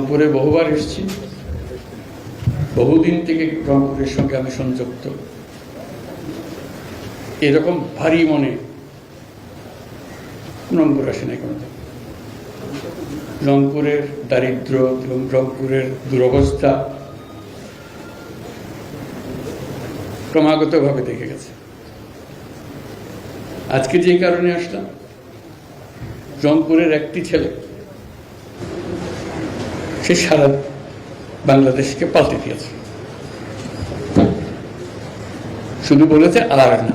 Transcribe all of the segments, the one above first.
রংপুরে বহুবার এসেছি। বহুদিন থেকে রংপুরের সঙ্গে আমি সংযুক্ত। এরকম ভারী মনে রংপুর আসে নাই কোনো রংপুরের দারিদ্র এবং রংপুরের দুরবস্থা ক্রমাগতভাবে দেখে গেছে। আজকে যে কারণে আসলাম, রংপুরের একটি ছেলে সে সারা বাংলাদেশকে পাল্টে দিয়েছে। শুধু বলেছে, আর না।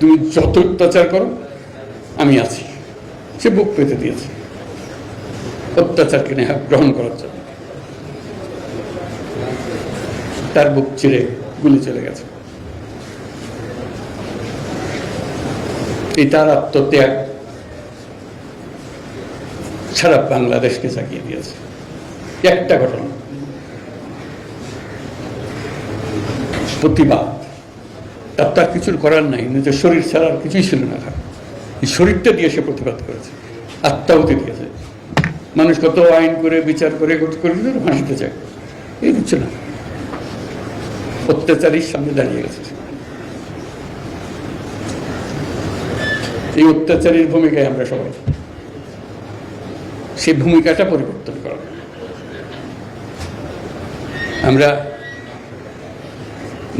তুমি যত অত্যাচার করো, আমি আছি। সে বুক পেতে দিয়েছে। অত্যাচারকে নেহা গ্রহণ করার জন্য। তার বুক চিরে গুলি চলে গেছে। এই তার আত্মত্যাগ সারা বাংলাদেশকে জাগিয়ে দিয়েছে। একটা ঘটনা। প্রতিবাদ। তার তার কিছুর করার নাই, নিজের শরীর ছাড়া আর কিছুই ছিল না এই শরীরটা দিয়ে সে প্রতিবাদ করেছে আত্মাহুতি দিয়েছে। মানুষ কত আইন করে, বিচার করে করে ফাঁসিতে চায়। এই দিচ্ছে না। অত্যাচারীর সামনে দাঁড়িয়ে গেছে এই অত্যাচারীর ভূমিকায় আমরা সবাই। সেই ভূমিকাটা পরিবর্তন করা।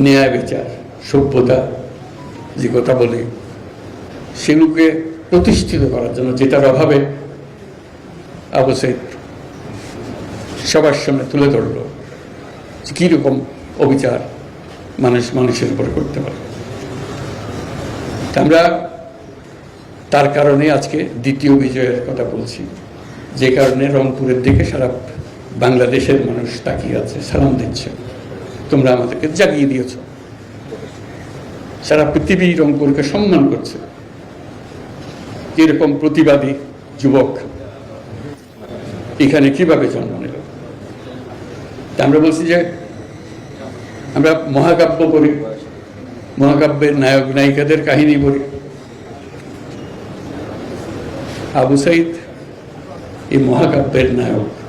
ন্যায় বিচার, সভ্যতা, যে কথা বলি, সেগুলোকে প্রতিষ্ঠিত করার জন্য যেটার অভাবে সাইদ সবার সামনে তুলে ধরল যে কীরকম অবিচার মানুষ, মানুষের উপরে করতে পারে। আমরা তার কারণে আজকে দ্বিতীয় বিজয়ের কথা বলছি। যে কারণে রংপুরের দিকে সারা বাংলাদেশের মানুষ তাকিয়ে আছে, সালাম দিচ্ছে। তোমরা আমাদেরকে জাগিয়ে দিয়েছ। সারা পৃথিবী রংপুরকে সম্মান করছে। এরকম প্রতিবাদী যুবক এখানে কীভাবে জন্ম নিল? আমরা বলছি যে, আমরা মহাকাব্য পড়ি, মহাকাব্যের নায়ক নায়িকাদের কাহিনী বলি আবু সাইদ, এই মহাকাব্যের নায়ক।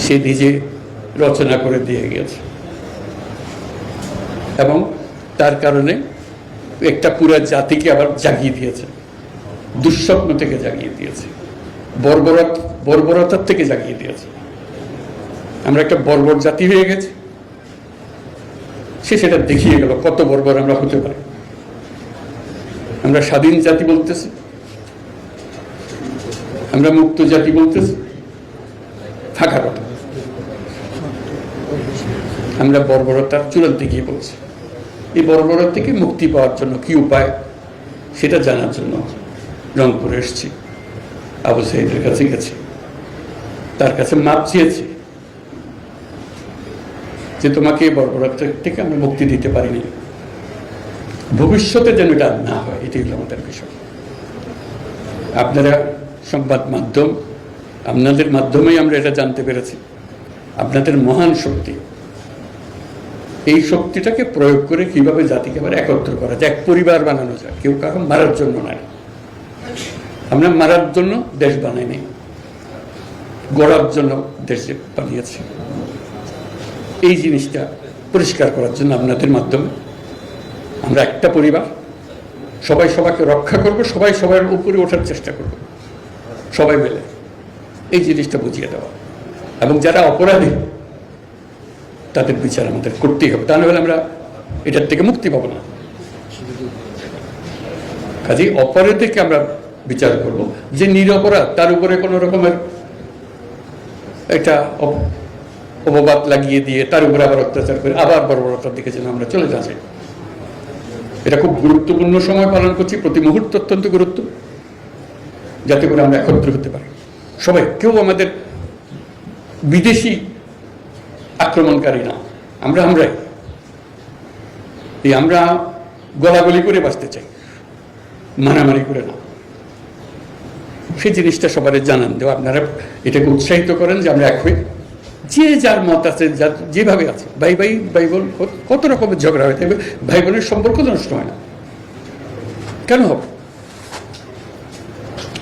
সে নিজে রচনা করে দিয়ে গেছে। এবং তার কারণে একটা পুরা জাতিকে আবার জাগিয়ে দিয়েছে। দুঃস্বপ্ন থেকে জাগিয়ে দিয়েছে। বর্বরত, বর্বরতার থেকে জাগিয়ে দিয়েছে। আমরা একটা বর্বর জাতি হয়ে গেছি। সে সেটা দেখিয়ে গেল, কত বর্বর আমরা হতে পারি। আমরা স্বাধীন জাতি বলতেছি। আমরা মুক্ত জাতি বলতেছি। ফাঁকা কথা। আমরা বর্বরতার চূড়ান্তে গিয়ে বলছি এই বর্বরতা থেকে মুক্তি পাওয়ার জন্য কি উপায়, সেটা জানার জন্য রংপুরে এসেছি। আবু সাইদের কাছে গেছি। তার কাছে মাপ চেয়েছি যে তোমাকে এই বর্বরতা থেকে আমরা মুক্তি দিতে পারিনি। ভবিষ্যতে যেন এটা না হয়, এটাই হলো আমাদের বিষয়। আপনারা সংবাদ মাধ্যম, আপনাদের মাধ্যমেই আমরা এটা জানতে পেরেছি। আপনাদের মহান শক্তি এই শক্তিটাকে প্রয়োগ করে কীভাবে জাতিকে আবার একত্র করা যায়, এক পরিবার বানানো যায়। কেউ কারও মারার জন্য নয় আমরা মারার জন্য দেশ বানাই বানাইনি। গড়ার জন্য দেশ বানিয়েছি। এই জিনিসটা পরিষ্কার করার জন্য আপনাদের মাধ্যমে। আমরা একটা পরিবার। সবাই সবাইকে রক্ষা করব, সবাই সবার উপরে ওঠার চেষ্টা করব। সবাই মিলে। এই জিনিসটা বুঝিয়ে দেওয়া। এবং যারা অপরাধী তাদের বিচার আমাদের করতেই হবে। তা নাহলে আমরা এটার থেকে মুক্তি পাবো না। কাজেই অপরাধীকে আমরা বিচার করব। যে নিরপরাধ, তার উপরে কোনো রকমের একটা অপ- অপবাদ লাগিয়ে দিয়ে তার উপরে আবার অত্যাচার করে আবার বর্বরতার দিকে যেন আমরা চলে যাচ্ছি এটা খুব গুরুত্বপূর্ণ সময় পালন করছি। প্রতি মুহূর্ত অত্যন্ত গুরুত্ব। যাতে করে আমরা একত্র হতে পারি। সবাই, কেউ আমাদের বিদেশি আক্রমণকারী না। আমরা আমরাই। এই আমরা গলাগলি করে বাঁচতে চাই। মারামারি করে না। সেই জিনিসটা সবার জানান দেওয়া আপনারা এটাকে উৎসাহিত করেন যে আমরা এক হই। যে যার মত আছে, যার যেভাবে আছে, ভাই ভাই ভাই বোন, কত- রকমের ঝগড়া হয়ে থাকবে, ভাই বোনের সম্পর্ক নষ্ট হয় না। কেন হবে?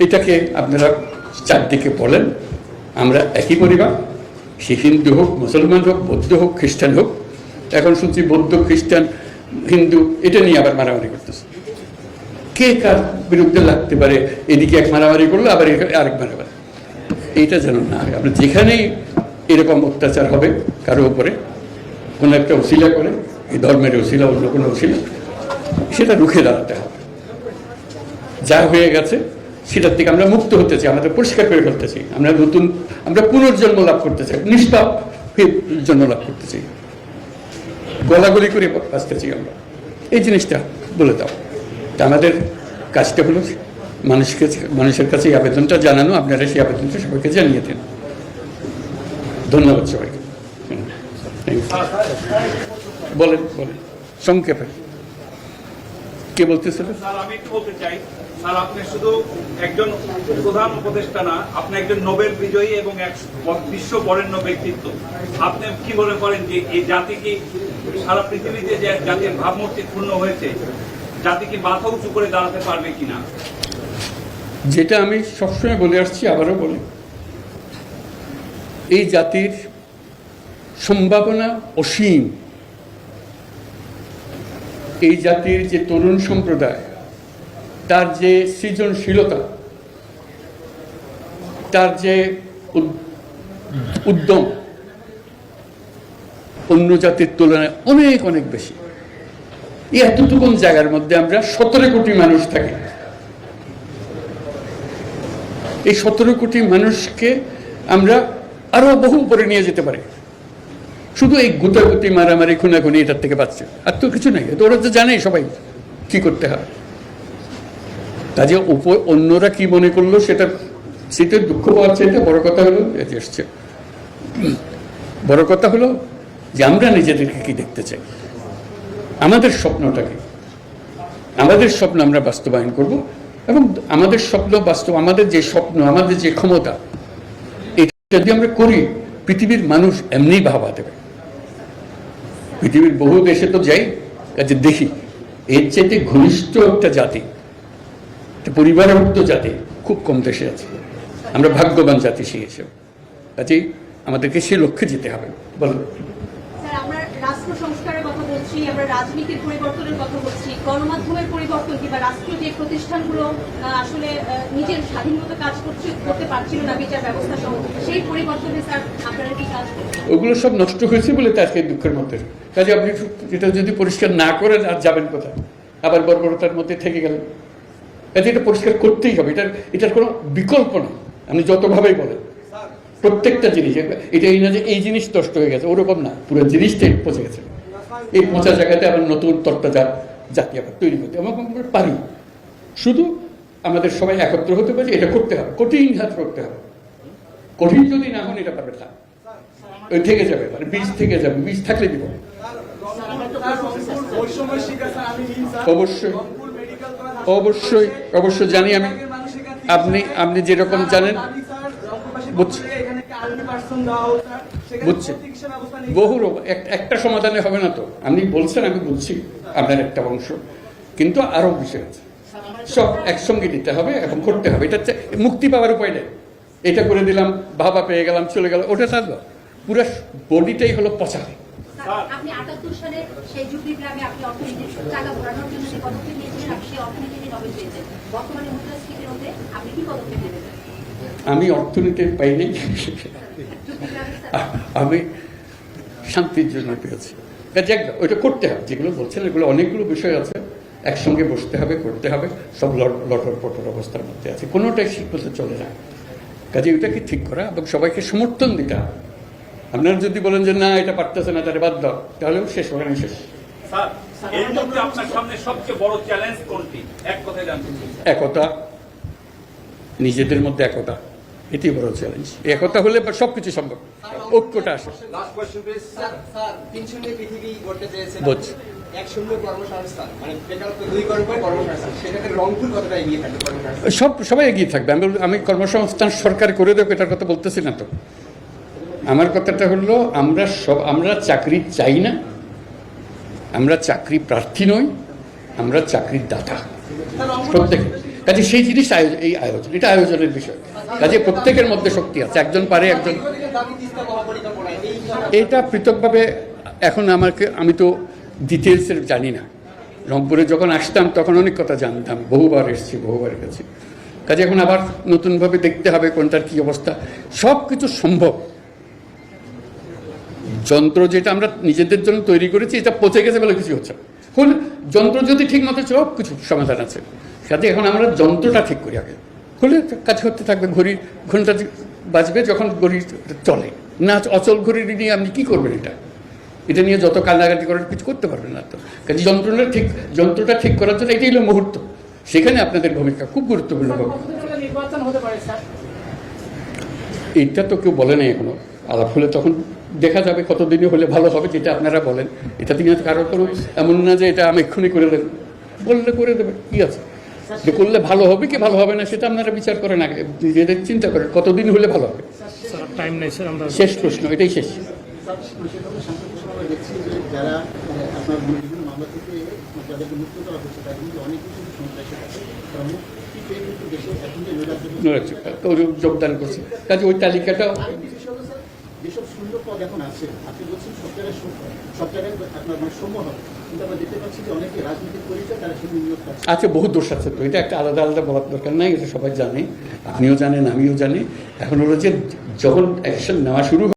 এটাকে আপনারা চারদিকে বলেন, আমরা একই পরিবার। সে হিন্দু হোক, মুসলমান হোক, বৌদ্ধ হোক, খ্রিস্টান হোক, এখন শুনছি বৌদ্ধ, খ্রিস্টান, হিন্দু, এটা নিয়ে আবার মারামারি করতেছে। কে কার বিরুদ্ধে লাগতে পারে, এদিকে এক মারামারি করল, আবার আরেক মারামারি। এইটা যেন না হয়। আমরা যেখানেই এরকম অত্যাচার হবে, কারও উপরে কোনো একটা ওসিলা করে, এই ধর্মের ওসিলা, অন্য কোনো ওসিলা, সেটা রুখে দাঁড়াতে হবে। যা হয়ে গেছে সেটার থেকে আমরা মুক্ত হতে চাই, আমাদের পরিষ্কার করে ফেলতে চাই। আমরা নতুন, আমরা পুনর্জন্ম লাভ করতে চাই, নিষ্পাপ হয়ে জন্ম লাভ করতে চাই। গলাগলি করে বাঁচতে চাই আমরা। এই জিনিসটা বলে দাও। আমাদের কাজটা হলো মানুষকে, মানুষের কাছে এই আবেদনটা জানানো, আপনারা সেই আবেদনটা সবাইকে জানিয়ে দেন। ধন্যবাদ সবাইকে। বলেন বলেন। সংক্ষেপে। কে বলতেছিলেন স্যার আমি একটু বলতে চাই। স্যার আপনি শুধু একজন প্রধান উপদেষ্টা না আপনি একজন নোবেল বিজয়ী এবং এক বিশ্ব বরেণ্য ব্যক্তিত্ব। আপনি কি মনে করেন যে এই জাতি কি সারা পৃথিবীতে যে জাতির ভাবমূর্তি ক্ষুণ্ণ হয়েছে জাতি কি মাথা উঁচু করে দাঁড়াতে পারবে কিনা? যেটা আমি সবসময় বলে আসছি আবারও বলি। এই জাতির সম্ভাবনা অসীম। এই জাতির যে তরুণ সম্প্রদায়, তার যে সৃজনশীলতা, তার যে উদ্যম, অন্য জাতির তুলনায় অনেক অনেক বেশি। এই এতটুকুন জায়গার মধ্যে আমরা সতেরো কোটি মানুষ থাকি। এই সতেরো কোটি মানুষকে আমরা আরও বহু উপরে নিয়ে যেতে পারি। শুধু এই গুতাগুতি মারামারি, খুনাখুনি এটার থেকে বাঁচছে। আর তো কিছু নেই। ওরা তো জানেই সবাই কি করতে হবে কাজে উপ, অন্যরা কি মনে করল সেটা সেটা দুঃখ পাওয়ার চাইতে বড় কথা হলো এসছে বড় কথা হলো যে আমরা নিজেদেরকে কি দেখতে চাই? আমাদের স্বপ্নটাকে আমাদের স্বপ্ন আমরা বাস্তবায়ন করব এবং আমাদের স্বপ্ন বাস্তব, আমাদের যে স্বপ্ন, আমাদের যে ক্ষমতা, এটা যদি আমরা করি, পৃথিবীর মানুষ এমনি ভাবা দেবে। পৃথিবীর বহু দেশে তো যাই, কাজে দেখি। এর চাইতে ঘনিষ্ঠ একটা জাতি, একটা পরিবারভুক্ত জাতি খুব কম দেশে আছে। আমরা ভাগ্যবান জাতি সেই হিসেবে। কাজেই আমাদেরকে সে লক্ষ্যে যেতে হবে। বলো। স্যার আমরা রাষ্ট্র সংস্কারের কথা বলছি, আমরা রাজনীতির পরিবর্তনের কথা বলছি, গণমাধ্যমের পরিবর্তন কিংবা রাষ্ট্রীয় যে প্রতিষ্ঠানগুলো আসলে নিজের স্বাধীনতা কাজ করছে, করতে পারছিল না বিচার ব্যবস্থা সহ, সেই পরিবর্তনে স্যার আপনারা কি কাজ ওগুলো সব নষ্ট হয়েছে বলে তো আজকে দুঃখের মধ্যে। কাজে আপনি এটা যদি পরিষ্কার না করেন, আর যাবেন কোথায়? আবার বর্বরতার মধ্যে থেকে গেলেন। কাজে এটা পরিষ্কার করতেই হবে। এটার এটার কোনো বিকল্প নেই। আপনি যতভাবেই বলেন। প্রত্যেকটা জিনিস এটা এই না যে এই জিনিস নষ্ট হয়ে গেছে, ওরকম না, পুরো জিনিসটাই পচে গেছে। এই পচা জায়গাতে আবার নতুন তত্ত্বজা জাতি আবার তৈরি করতে এবং আমরা পারি। শুধু আমাদের সবাই একত্র হতে পারি, এটা করতে হবে, কঠিন হাত করতে হবে। কঠিন যদি না হন, এটা পারবে না। ওই থেকে যাবে মানে বীজ থেকে যাবে, বীজ থাকলে দিব। অবশ্যই অবশ্যই অবশ্যই জানি আমি, আপনি আপনি যেরকম জানেন, বুঝছি। বুঝছি। বহু একটা সমাধানে হবে না তো। আপনি বলছেন আমি বুঝছি আপনার একটা অংশ। কিন্তু আরও বিষয় আছে। সব একসঙ্গে নিতে হবে এবং করতে হবে। এটা মুক্তি পাওয়ার উপায় নেই। এটা করে দিলাম ভাবা পেয়ে গেলাম চলে গেল ওটা থাকল পুরো বডিটাই হলো পচা স্যার, আপনি আটাত্তর সালে সেই যুদ্ধ গ্রামে আপনি অর্থনীতির টাকা ভরানোর জন্য যে পদক্ষেপ নিয়েছিলেন আপনি সেই অর্থনীতি নিয়ে পেয়েছেন বর্তমানে মুদ্রাস্ফীতির মধ্যে আপনি কি পদক্ষেপ নেবেন? আমি অর্থনীতির পাইনি। আমি শান্তির জন্য পেয়েছি। কাজে এক- ওইটা করতে হবে। যেগুলো বলছেন এগুলো অনেকগুলো বিষয় আছে। একসঙ্গে বসতে হবে করতে হবে। সব লট- লটর পটর অবস্থার মধ্যে আছে। কোনোটাই ঠিক মতো চলে না। কাজে ওইটাকে ঠিক করা? এবং সবাইকে সমর্থন দিতে হবে। আপনারা যদি বলেন যে না এটা পারতেছে না তাহলে বাদ দাও। তাহলেও শেষ ওখানে শেষ। কথায় জানতে চাই। একতা। নিজেদের মধ্যে একতা। এটি বড় চ্যালেঞ্জ একতা হলে সব কিছু সম্ভব। ঐক্যটা আসে। Last question please sir sir তিন শূন্য পৃথিবী করতে চেয়েছেন। বুঝছি। এক শূন্য কর্মসংস্থান মানে সব সবাই এগিয়ে থাকবে। আমি আমি কর্মসংস্থান সরকার করে দেবো এটার কথা বলতেছি না তো। আমার কথাটা হলো আমরা সব আমরা চাকরি চাই না। আমরা চাকরি প্রার্থী নই আমরা চাকরির দাতা। প্রত্যেকে কাজে সেই জিনিস আয়োজন, এই আয়োজন, এটা আয়োজনের বিষয়। কাজে প্রত্যেকের মধ্যে শক্তি আছে, একজন পারে, একজন এটা পৃথকভাবে এখন আমাকে, আমি তো ডিটেলসের জানি না। রংপুরে যখন আসতাম, তখন অনেক কথা জানতাম। বহুবার এসেছি, বহুবার গেছি। কাজে এখন আবার নতুনভাবে দেখতে হবে কোনটার কী অবস্থা। সব কিছু সম্ভব। যন্ত্র যেটা আমরা নিজেদের জন্য তৈরি করেছি, এটা পচে গেছে বলে কিছু হচ্ছে। যন্ত্র যদি ঠিক মতো সব কিছু সমাধান আছে। কাজে এখন আমরা যন্ত্রটা ঠিক করি আগে। হলে কাজ করতে থাকবে ঘড়ি ঘণ্টা বাজবে যখন ঘড়ি চলে। না অচল ঘড়ি নিয়ে আপনি কী করবেন এটা? এটা নিয়ে যত কান্নাকাটি করার কিছু করতে পারবেন না তো। কাজে যন্ত্রটা ঠিক যন্ত্রটা ঠিক করার জন্য এটাই হলো মুহূর্ত। সেখানে আপনাদের ভূমিকা খুব গুরুত্বপূর্ণ এইটা তো কেউ বলে নাই এখনও। আলাপ হলে তখন দেখা যাবে কতদিনে হলে ভালো হবে যেটা আপনারা বলেন। এটা থেকে কারোর কোনো এমন না যে এটা আমি এক্ষুনি করে দেবেন বললে করে দেবে কি আছে? যে করলে ভালো হবে কি ভালো হবে না সেটা আপনারা বিচার করেন আগে। নিজেদের চিন্তা করেন কতদিন হলে ভালো হবে? টাইম নেই স্যার আমরা শেষ প্রশ্ন এটাই শেষ। যারা আপনার বিভিন্ন মামলা থেকে যাদেরকে মুক্ত করা হচ্ছে তাদের কিন্তু অনেক কিছু সন্ত্রাসী আছে তারা মুক্তি পেয়ে কিন্তু দেশে এখন যে নৈরাজ্য নৈরাজ্য, যোগদান করছে। কাজে ওই তালিকাটা আরেকটি বিষয় হলো স্যার যেসব শূন্য পদ এখন আছে আপনি বলছেন সরকারের সম- সরকারের আপনার মানে হবে। আছে বহু দোষ আছে তো। এটা একটা আলাদা আলাদা বলার দরকার নাই, এটা সবাই জানে। আপনিও জানেন, আমিও জানি। এখন হলো যে যখন অ্যাকশন নেওয়া শুরু